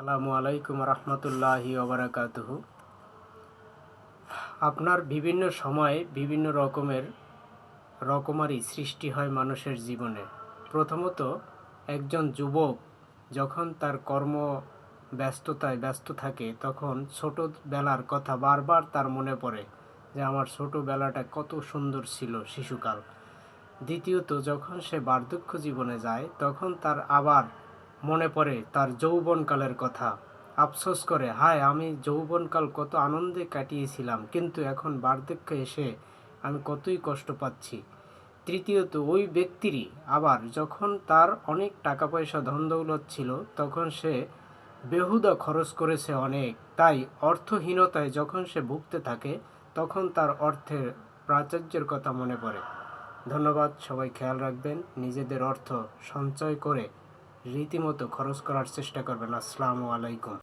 আসসালামু আলাইকুম রহমতুল্লাহি ওবরাকাতুহু আপনার বিভিন্ন সময়ে বিভিন্ন রকমের রকমারি সৃষ্টি হয় মানুষের জীবনে। প্রথমত, একজন যুবক যখন তার কর্ম ব্যস্ততায় ব্যস্ত থাকে, তখন ছোটোবেলার কথা বারবার তার মনে পড়ে যে, আমার ছোটোবেলাটা কত সুন্দর ছিল শিশুকাল। দ্বিতীয়ত, যখন সে বার্ধক্য জীবনে যায়, তখন তার আবার মনে পড়ে তার যৌবনকালের কথা। আফসোস করে, হায়, আমি যৌবনকাল কত আনন্দে কাটিয়েছিলাম, কিন্তু এখন বার্ধক্যে এসে আমি কতই কষ্ট পাচ্ছি। তৃতীয়ত, ওই ব্যক্তিরই আবার যখন তার অনেক টাকা পয়সা ধন দৌলত ছিল, তখন সে বেহুদা খরচ করেছে অনেক। তাই অর্থহীনতায় যখন সে ভুগতে থাকে, তখন তার অর্থের প্রাচুর্যের কথা মনে পড়ে। ধন্যবাদ, সবাই খেয়াল রাখবেন, নিজেদের অর্থ সঞ্চয় করে রীতিমতো খরচ করার চেষ্টা করবেন। আসসালামু আলাইকুম।